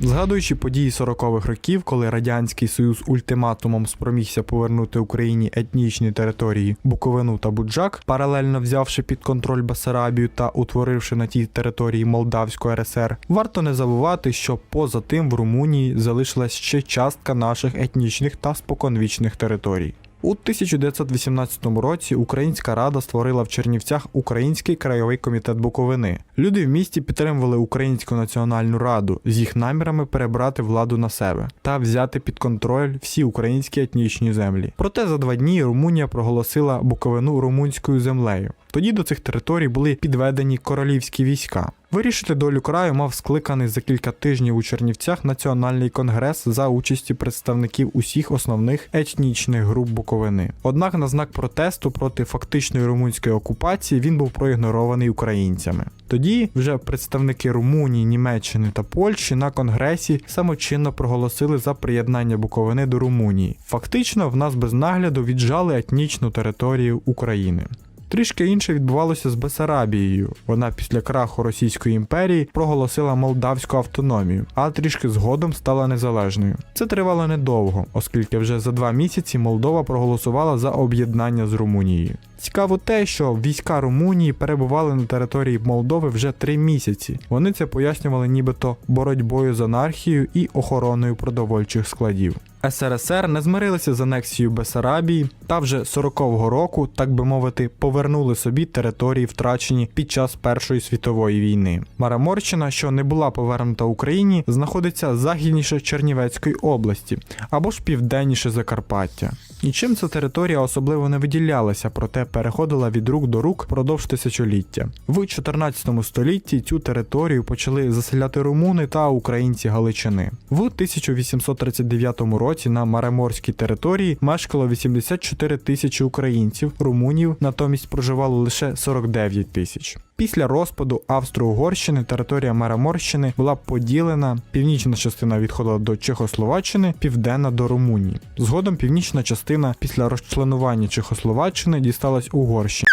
Згадуючи події 40-х років, коли Радянський Союз ультиматумом спромігся повернути Україні етнічні території Буковину та Буджак, паралельно взявши під контроль Басарабію та утворивши на тій території Молдавську РСР, варто не забувати, що поза тим в Румунії залишилась ще частка наших етнічних та споконвічних територій. У 1918 році Українська рада створила в Чернівцях Український краєвий комітет Буковини. Люди в місті підтримували Українську національну раду з їх намірами перебрати владу на себе та взяти під контроль всі українські етнічні землі. Проте за два дні Румунія проголосила Буковину румунською землею. Тоді до цих територій були підведені королівські війська. Вирішити долю краю мав скликаний за кілька тижнів у Чернівцях національний конгрес за участі представників усіх основних етнічних груп Буковини. Однак на знак протесту проти фактичної румунської окупації він був проігнорований українцями. Тоді вже представники Румунії, Німеччини та Польщі на конгресі самочинно проголосили за приєднання Буковини до Румунії. Фактично, в нас без нагляду віджали етнічну територію України. Трішки інше відбувалося з Бесарабією. Вона після краху Російської імперії проголосила молдавську автономію, а трішки згодом стала незалежною. Це тривало недовго, оскільки вже за два місяці Молдова проголосувала за об'єднання з Румунією. Цікаво те, що війська Румунії перебували на території Молдови вже три місяці. Вони це пояснювали нібито боротьбою з анархією і охороною продовольчих складів. СРСР не змирилися з анексією Бесарабії та вже 40-го року, так би мовити, повернули собі території, втрачені під час Першої світової війни. Мараморщина, що не була повернута Україні, знаходиться західніше Чернівецької області або ж південніше Закарпаття. Нічим ця територія особливо не виділялася, проте переходила від рук до рук впродовж тисячоліття. В 14 столітті цю територію почали заселяти румуни та українці Галичини. В 1839 році на Мареморській території мешкало 84 тисячі українців, румунів натомість проживало лише 49 тисяч. Після розпаду Австро-Угорщини територія Мараморщини була поділена. Північна частина відходила до Чехословаччини, південна до Румунії. Згодом північна частина після розчленування Чехословаччини дісталась Угорщині.